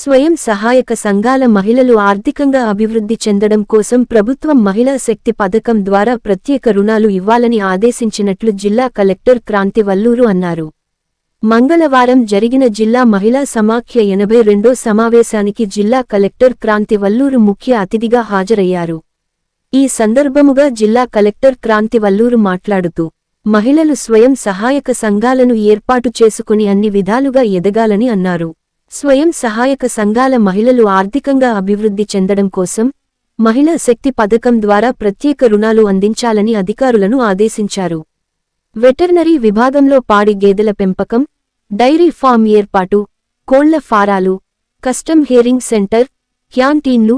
స్వయం సహాయక సంఘాల మహిళలు ఆర్థికంగా అభివృద్ధి చెందడం కోసం ప్రభుత్వం మహిళా శక్తి పథకం ద్వారా ప్రత్యేక రుణాలు ఇవ్వాలని ఆదేశించినట్లు జిల్లా కలెక్టర్ క్రాంతి వల్లూరు అన్నారు. మంగళవారం జరిగిన జిల్లా మహిళా సమాఖ్య ఎనభై రెండో సమావేశానికి జిల్లా కలెక్టర్ క్రాంతి వల్లూరు ముఖ్య అతిథిగా హాజరయ్యారు. ఈ సందర్భముగా జిల్లా కలెక్టర్ క్రాంతి వల్లూరు మాట్లాడుతూ మహిళలు స్వయం సహాయక సంఘాలను ఏర్పాటు చేసుకుని అన్ని విధాలుగా ఎదగాలని అన్నారు. స్వయం సహాయక సంఘాల మహిళలు ఆర్థికంగా అభివృద్ధి చెందడం కోసం మహిళా శక్తి పథకం ద్వారా ప్రత్యేక రుణాలు అందించాలని అధికారులను ఆదేశించారు. వెటర్నరీ విభాగంలో పాడి గేదెల పెంపకం డైరీ ఫామ్ ఏర్పాటు కోళ్ళ ఫారాలు కస్టమ్ హియరింగ్ సెంటర్ క్యాంటీన్లు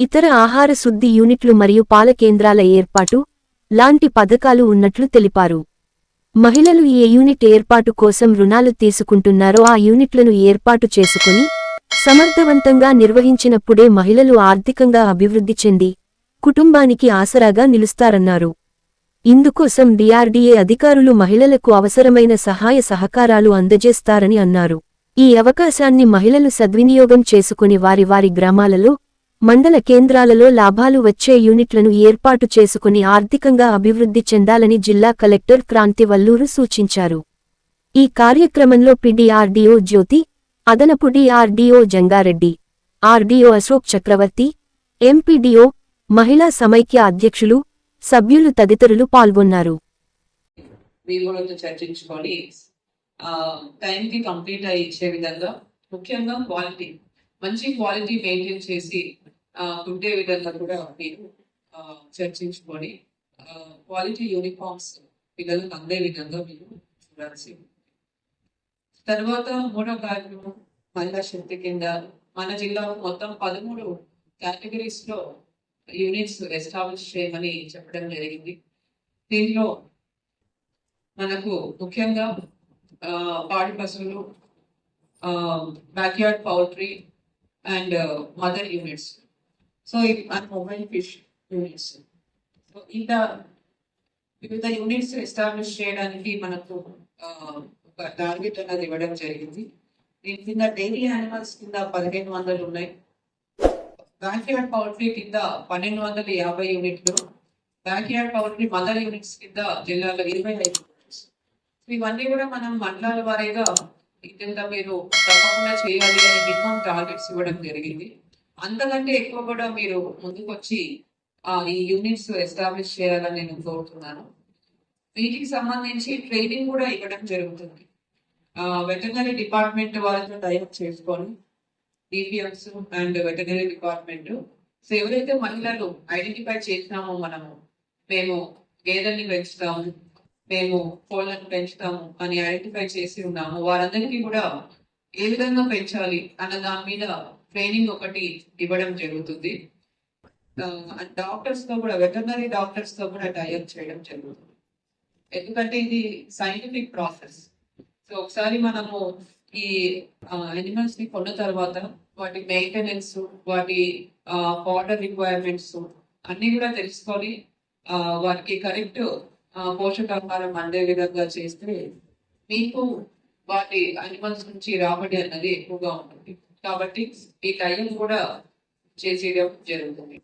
ఇతర ఆహార శుద్ధి యూనిట్లు మరియు పాల కేంద్రాల ఏర్పాటు లాంటి పథకాలు ఉన్నట్లు తెలిపారు. మహిళలు ఏ యూనిట్ ఏర్పాటు కోసం రుణాలు తీసుకుంటున్నారో ఆ యూనిట్లను ఏర్పాటు చేసుకుని సమర్థవంతంగా నిర్వహించినప్పుడే మహిళలు ఆర్థికంగా అభివృద్ధి చెంది కుటుంబానికి ఆసరాగా నిలుస్తారన్నారు. ఇందుకోసం డిఆర్డీఏ అధికారులు మహిళలకు అవసరమైన సహాయ సహకారాలు అందజేస్తారని అన్నారు. ఈ అవకాశాన్ని మహిళలు సద్వినియోగం చేసుకుని వారి వారి గ్రామాలలో మండల కేంద్రాలలో లాభాలు వచ్చే యూనిట్లను ఏర్పాటు చేసుకుని ఆర్థికంగా అభివృద్ధి చెందాలని జిల్లా కలెక్టర్ క్రాంతి వల్లూరు సూచించారు. ఈ కార్యక్రమంలో పిడిఆర్డీఓ జ్యోతి అదనపు DRDO Jangareddy RDO Ashok Chakravarthi MPDO మహిళా సమైక్య అధ్యక్షులు సభ్యులు తదితరులు పాల్గొన్నారు. చర్చించుకొని కంప్లీట్ విధంగా ముఖ్యంగా క్వాలిటీ మంచి క్వాలిటీ మెయింటైన్ చేసి ఉండే విధంగా కూడా మీరు చర్చించుకొని క్వాలిటీ యూనిఫామ్స్ పిల్లలకు అందే విధంగా మీరు చూడాల్సి తర్వాత మూడో కార్యక్రమం మహిళా శక్తి కింద మన జిల్లాలో మొత్తం పదమూడు కేటగిరీస్లో యూనిట్స్ ఎస్టాబ్లిష్ చేయమని చెప్పడం జరిగింది. దీనిలో మనకు ముఖ్యంగా పాడి పశువులు backyard poultry and mother units so ఇది మన మొబైల్ ఫిష్ యూనిట్స్. సో ఇలా వివిధ యూనిట్స్ ఎస్టాబ్లిష్ చేయడానికి మనకు ఒక టార్గెట్ అనేది ఇవ్వడం జరిగింది. దీని కింద డైలీ యానిమల్స్ కింద పదిహేను వందలు ఉన్నాయి. బ్యాక్యార్డ్ పౌల్ట్రీ కింద పన్నెండు వందల యాభై యూనిట్లు. బ్యాక్యార్డ్ పౌల్ట్రీ మదర్ యూనిట్స్ కింద జిల్లాలో ఇరవై ఐదు యూనిట్స్. సో ఇవన్నీ కూడా మనం మండలాల వారీగా ఇంత మీరు తప్పకుండా చేయాలి అని మినిమం టార్గెట్స్ ఇవ్వడం జరిగింది. అంతకంటే ఎక్కువ కూడా మీరు ముందుకొచ్చి ఆ, ఈ యూనిట్స్ ఎస్టాబ్లిష్ చేయాలని నేను కోరుతున్నాను. వీటికి సంబంధించి ట్రైనింగ్ కూడా ఇవ్వడం జరుగుతుంది. వెటర్నరీ డిపార్ట్మెంట్ వాళ్ళతో టైప్ చేసుకొని DPMs and veterinary department so ఎవరైతే మహిళలు ఐడెంటిఫై చేసినామో మనము మేము గేదెల్ని పెంచుతాము మేము కోళ్ళను పెంచుతాము అని ఐడెంటిఫై చేసి ఉన్నాము వారందరికీ కూడా ఏ విధంగా పెంచాలి అన్న దాని మీద ట్రైనింగ్ ఒకటి ఇవ్వడం జరుగుతుంది. డాక్టర్స్తో కూడా వెటర్నరీ డాక్టర్స్తో కూడా టైఅప్ చేయడం జరుగుతుంది. ఎందుకంటే ఇది సైంటిఫిక్ ప్రాసెస్ సో ఒకసారి మనము ఈ ఎనిమల్స్ని కొన్న తర్వాత వాటి మెయింటెనెన్స్ వాటి వాటర్ రిక్వైర్మెంట్స్ అన్ని కూడా తెలుసుకొని వారికి వాటికి కరెక్ట్ పోషకాహారం అందే విధంగా చేస్తే మీకు వాటి అనిమల్స్ నుంచి రాబడి అన్నది ఎక్కువగా ఉంటుంది. కాబట్టి ఈ టైం కూడా చేసేయడం జరుగుతుంది.